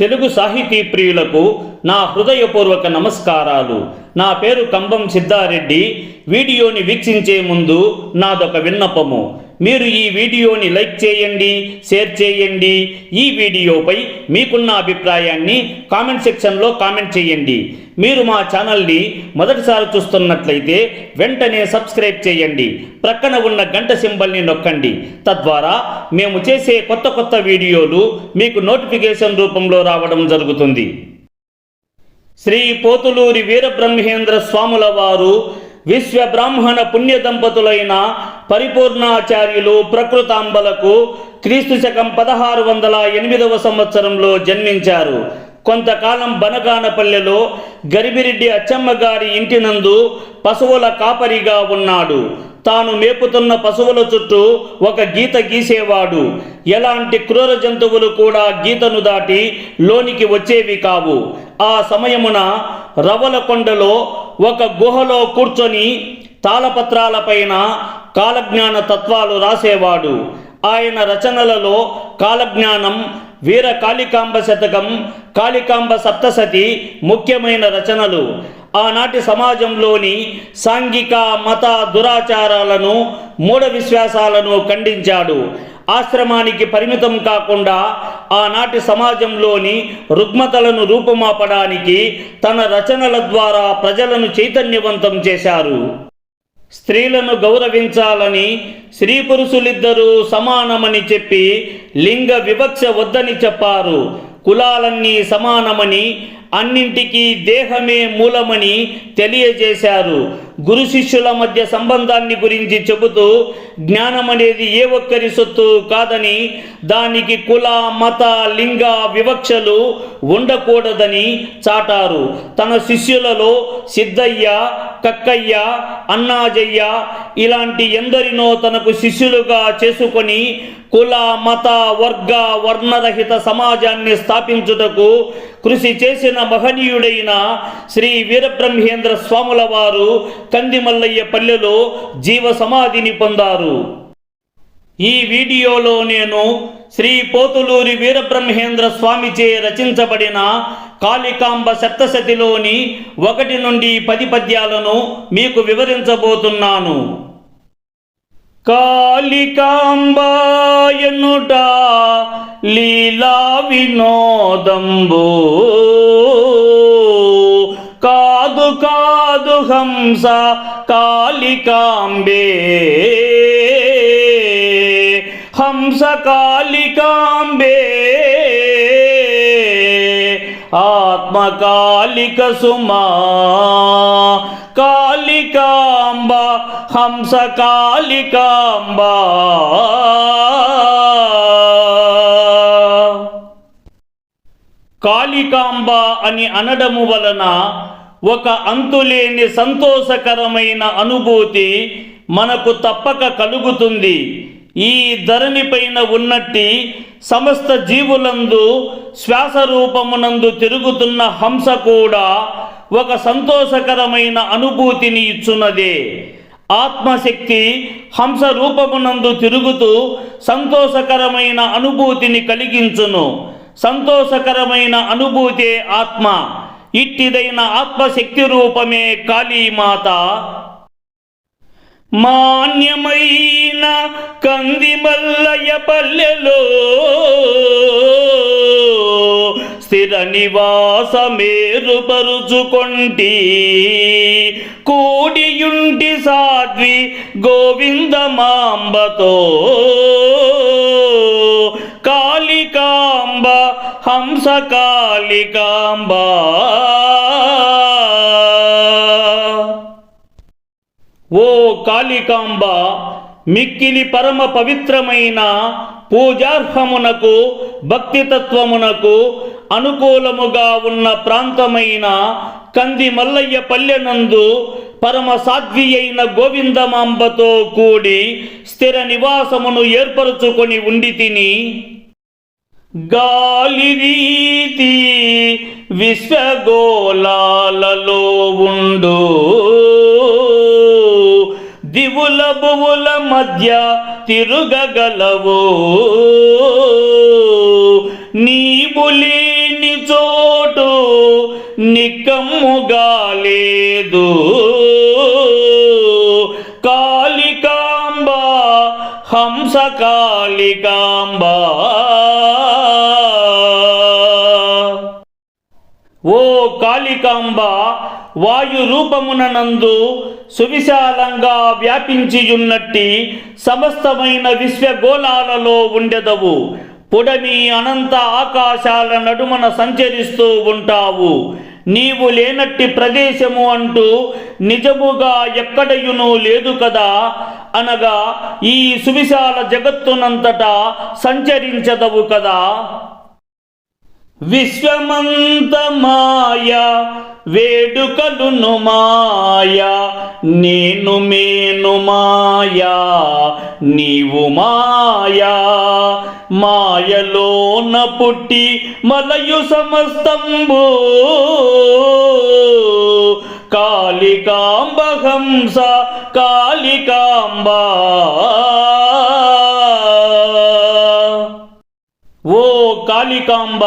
తెలుగు సాహితీ ప్రియులకు నా హృదయపూర్వక నమస్కారాలు. నా పేరు కంబం సిద్ధారెడ్డి. వీడియోని వీక్షించే ముందు నాదొక విన్నపము. మీరు ఈ వీడియోని లైక్ చేయండి షేర్ చేయండి. ఈ వీడియోపై మీకున్న అభిప్రాయాన్ని కామెంట్ సెక్షన్లో కామెంట్ చేయండి. మీరు మా ఛానల్ని మొదటిసారి చూస్తున్నట్లయితే వెంటనే సబ్స్క్రైబ్ చేయండి. ప్రక్కన ఉన్న గంట సింబల్ని నొక్కండి. తద్వారా మేము చేసే కొత్త కొత్త వీడియోలు మీకు నోటిఫికేషన్ రూపంలో రావడం జరుగుతుంది. శ్రీ పోతులూరి వీరబ్రహ్మేంద్ర స్వాముల వారు విశ్వ బ్రాహ్మణ పుణ్య దంపతులైన పరిపూర్ణాచార్యులు ప్రకృతాంబలకు క్రీస్తు శకం పదహారు వందల ఎనిమిదవ సంవత్సరంలో జన్మించారు. కొంతకాలం బనగానపల్లెలో గరిబిరెడ్డి అచ్చమ్మ గారి ఇంటి నందు పశువుల కాపరిగా ఉన్నాడు. తాను మేపుతున్న పశువుల చుట్టూ ఒక గీత గీసేవాడు. ఎలాంటి క్రూర జంతువులు కూడా గీతను దాటి లోనికి వచ్చేవి కావు. ఆ సమయమున రవలకొండలో ఒక గుహలో కూర్చొని తాళపత్రాలపైన కాలజ్ఞాన తత్వాలు రాసేవాడు. ఆయన రచనలలో కాలజ్ఞానం వీర కాళికాంబ శతకం కాళికాంబ సప్తసతి ముఖ్యమైన రచనలు. ఆనాటి సమాజంలోని సాంఘిక మత దురాచారాలను మూఢ విశ్వాసాలను ఖండించాడు. ఆశ్రమానికి పరిమితం కాకుండా ఆనాటి సమాజంలోని రుగ్మతలను రూపుమాపడానికి తన రచనల ద్వారా ప్రజలను చైతన్యవంతం చేశారు. స్త్రీలను గౌరవించాలని స్త్రీ పురుషులిద్దరూ సమానమని చెప్పి లింగ వివక్ష వద్దని చెప్పారు. కులాలన్నీ సమానమని అన్నింటికీ దేహమే మూలమని తెలియజేశారు. గురు శిష్యుల మధ్య సంబంధాన్ని గురించి చెబుతూ జ్ఞానం అనేది ఏ ఒక్కరి సొత్తు కాదని దానికి కుల మత లింగ వివక్షలు ఉండకూడదని చాటారు. తన శిష్యులలో సిద్ధయ్య కక్కయ్య అన్నాజయ్య ఇలాంటి ఎందరినో తనకు శిష్యులుగా చేసుకొని కుల మత వర్గ వర్ణరహిత సమాజాన్ని స్థాపించుటకు కృషి చేసిన మహనీయుడైన శ్రీ వీరబ్రహ్మేంద్ర స్వాముల వారు కందిమల్లయ్య పల్లెలో జీవ సమాధిని పొందారు. ఈ వీడియోలో నేను శ్రీ పోతులూరి వీరబ్రహ్మేంద్ర స్వామిచే రచించబడిన కాళికాంబ సప్తశతిలోని ఒకటి నుండి పది పద్యాలను మీకు వివరించబోతున్నాను. కాళికాంబాయనుట లీలా వినోదంబు. కాదు కాదు హంస కాళికాంబే. హంస కాళికాంబే. ఆత్మకాళిక సుమా. కాళికాంబ హంస కాళికాంబ కాళికాంబ అని అనడము వలన ఒక అంతులేని సంతోషకరమైన అనుభూతి మనకు తప్పక కలుగుతుంది. ఈ ధరణి పైన ఉన్నట్టి సమస్త జీవులందు శ్వాస రూపమునందు తిరుగుతున్న హంస కూడా ఒక సంతోషకరమైన అనుభూతిని ఇచ్చున్నదే. ఆత్మశక్తి హంస రూపమునందు తిరుగుతూ సంతోషకరమైన అనుభూతిని కలిగించును. సంతోషకరమైన అనుభూతే ఆత్మ. ఇట్టిదైన ఆత్మశక్తి రూపమే కాళీమాత. మాన్యమైన కందిమల్లయ్య పల్లెలో స్థిర నివాసమేరుపరుచుకొంటి కూడియుంటి సాధ్వి గోవిందమాంబతో కాళికాంబ హంస కాళికాంబా. ఓ కాళికాంబ మిక్కిలి పరమ పవిత్రమైన పూజార్హమునకు భక్తితత్వమునకు అనుకూలముగా ఉన్న ప్రాంతమైన కంది మల్లయ్య పల్లెనందు పరమ సాధ్వి అయిన గోవిందమాంబతో కూడి స్థిర నివాసమును ఏర్పరచుకొని ఉండి తిని గాలి రీతి విశ్వగోళాలలో ఉండు. భువుల మధ్య తిరుగగలవు. నీవు లేని చోటు నిక్కమ్ముగా లేదు. కాళికాంబ హంస కాళికాంబ. ఓ కాళికాంబ వాయు రూపమునందు సువిశాలంగా వ్యాపించియున్నట్టి సమస్తమైన విశ్వగోళాలలో ఉండెదవు. పొడమి అనంత ఆకాశాల నడుమన సంచరిస్తూ ఉంటావు. నీవు లేనట్టి ప్రదేశము అంటూ నిజముగా ఎక్కడయునూ లేదు కదా? అనగా ఈ సువిశాల జగత్తునంతటా సంచరించదవు కదా? విశ్వమంత మాయ వేడుకలును మాయా నేను మేను మాయా నీవు మాయా. మాయలోన పుట్టి మలయు సమస్తంబు కాళికాంబ హంస కాళికాంబా. ఓ కాళికాంబ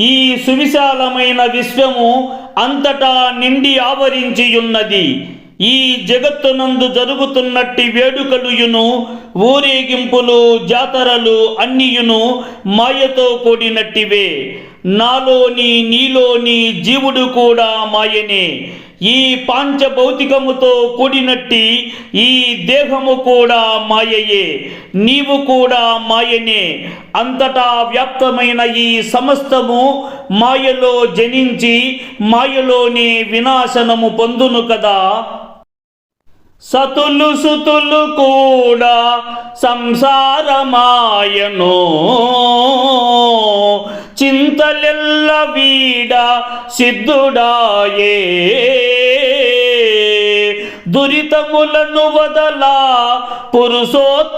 ఈ సువిశాలమైన విశ్వము అంతటా నిండి ఆవరించియున్నది. ఈ జగత్తునందు జరుగుతున్నట్టి వేడుకలుయును ఊరేగింపులు జాతరలు అన్నియును మాయతో కూడినట్టివే. నాలోని నీలోని జీవుడు కూడా మాయనే. ఈ పాంచభౌతికముతో కూడినట్టి ఈ దేహము కూడా మాయయే నీవు కూడా మాయనే. అంతటా వ్యాప్తమైన ఈ సమస్తము మాయలో జనించి మాయలోనే వినాశనము పొందును కదా. సతులు సుతులు కూడా సంసారమాయను. చింతలెల్ల వీడ సిద్ధుడాయే. దురితములను వదల పురుషోత్తముండాయే.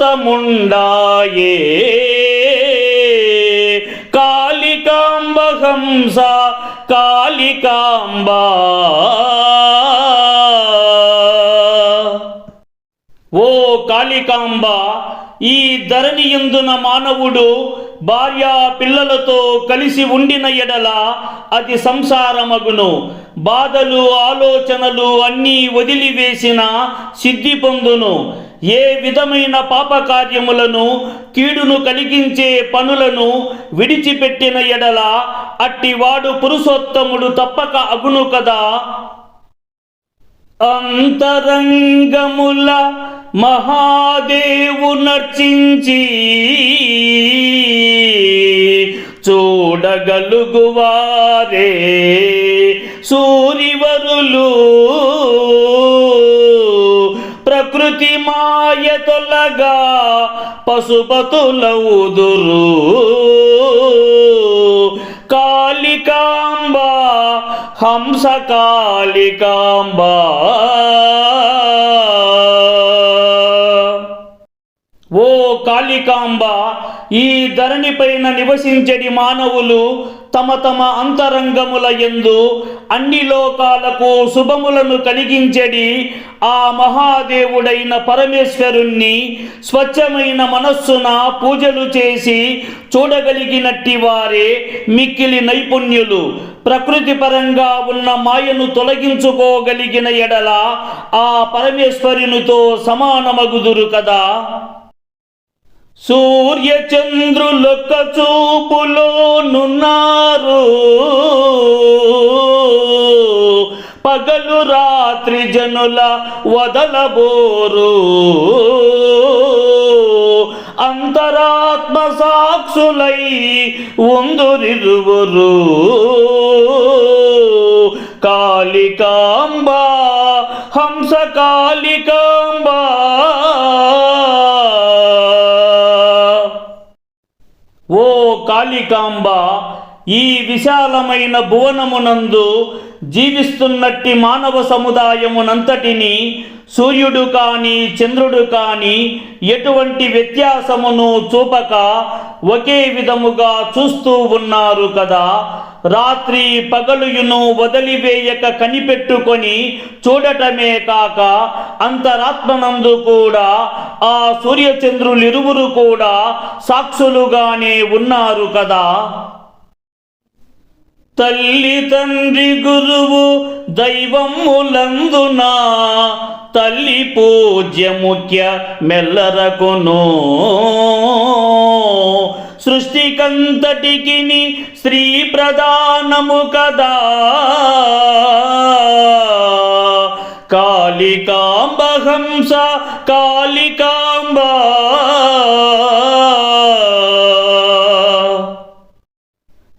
కాళికాంబ హంస కాళికాంబా. ఓ కాళికాంబ ఈ ధరణి ఎందున మానవుడు భార్య పిల్లలతో కలిసి ఉండిన ఎడల అది సంసారమగును. బాధలు ఆలోచనలు అన్నీ వదిలివేసిన సిద్ధి పొందును. ఏ విధమైన పాపకార్యములను కీడును కలిగించే పనులను విడిచిపెట్టిన ఎడల అట్టివాడు పురుషోత్తముడు తప్పక అగును కదా. అంతరంగముల మహాదేవు నర్చించి చూడగలుగువారే సూరివరులు. ప్రకృతి మాయ తొలగా పశుపతులవుదురు. కాళికాంబ హంస కాళికాంబ. ఓ కాళికాంబ ఈ ధరణి పైన నివసించడి మానవులు తమ తమ అంతరంగముల ఎందు అన్ని లోకాలకు శుభములను కలిగించడి ఆ మహాదేవుడైన పరమేశ్వరుణ్ణి స్వచ్ఛమైన మనస్సున పూజలు చేసి చూడగలిగినట్టి వారే మిక్కిలి నైపుణ్యులు. ప్రకృతి పరంగా ఉన్న మాయను తొలగించుకోగలిగిన ఎడల ఆ పరమేశ్వరునితో సమానమగుదురు కదా. సూర్యచంద్రులొక్క చూపులోనున్నారు పగలు రాత్రి జనుల వదలబోరు. అంతరాత్మ సాక్షులై ఉందురిరువురు. కాళికాంబ హంస కాళికా ఓ కాళికాంబ ఈ విశాలమైన భువనమునందు జీవిస్తున్నట్టి మానవ సముదాయమునంతటిని సూర్యుడు కానీ చంద్రుడు కానీ ఎటువంటి వ్యత్యాసమును చూపక ఒకే విధముగా చూస్తూ ఉన్నారు కదా. రాత్రి పగలుయును వదిలివేయక కనిపెట్టుకొని చూడటమే కాక అంతరాత్మనందు కూడా ఆ సూర్యచంద్రులిరువురు కూడా సాక్షులుగానే ఉన్నారు కదా. తల్లి తండ్రి గురువు దైవములందున? తల్లి పూజ్య ముఖ్య మెల్లరకును. సృష్టికంతటికి శ్రీ ప్రధానము కదా. కాళికాంబహంస కాళికాంబా కాళికాంబ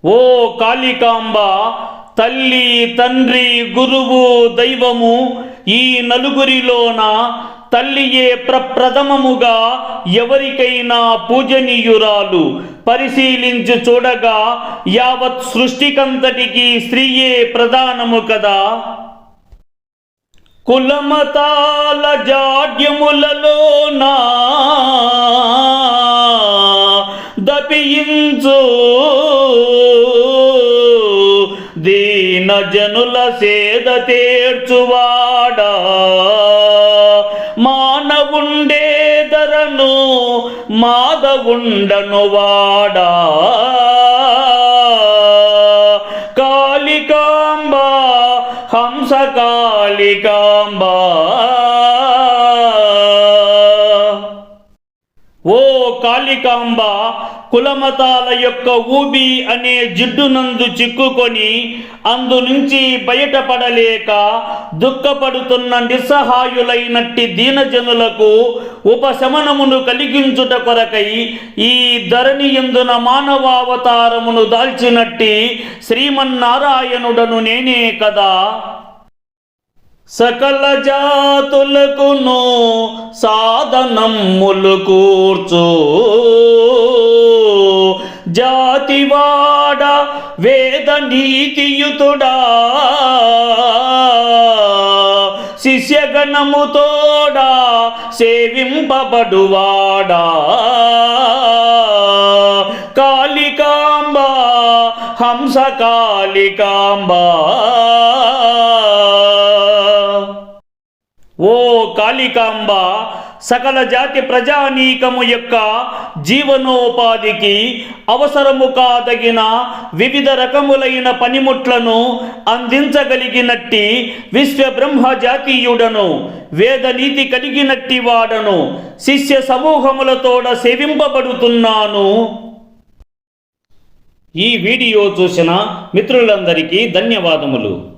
ఓ కాళికాంబ తల్లి తండ్రి గురువు దైవము ఈ నలుగురిలోన తల్లియే ప్రప్రథమముగా ఎవరికైనా పూజనీయురాలు. పరిశీలించి చూడగా యావత్ సృష్టికంతటికి స్త్రీయే ప్రధానము కదా. కులమతాల జాడ్యములలోనా దపియించు దీన జనుల సేద తీర్చువాడా? మానవుండేదరను మాదవుండను వాడా? కాళికాంబ హంస కాళికాంబ. ఓ కాళికాంబ కులమతాల యొక్క ఊబి అనే జిడ్డునందు చిక్కుకొని అందు నుంచి బయటపడలేక దుఃఖపడుతున్న నిస్సహాయులైనట్టి దీనజనులకు ఉపశమనమును కలిగించుట కొరకై ఈ ధరణి ఎందున మానవావతారమును దాల్చినట్టి శ్రీమన్నారాయణుడను నేనే కదా. సకల జాతులకును సాధనములు కూర్చు. జాతివాడ వేద నీతియుతుడా. శిష్యగణముతోడా సేవింపబడువాడా. కాళికాంబ హంస కాళికాంబా. ఓ కాళికాంబ సకల జాతి ప్రజానీకము యొక్క జీవనోపాధికి అవసరము కాదగిన వివిధ రకములైన పనిముట్లను అందించగలిగినట్టి విశ్వబ్రహ్మ జాతీయుడను వేదనీతి కలిగినట్టి వాడను శిష్య సమూహములతోడ సేవింపబడుతున్నాను. ఈ వీడియో చూసిన మిత్రులందరికీ ధన్యవాదములు.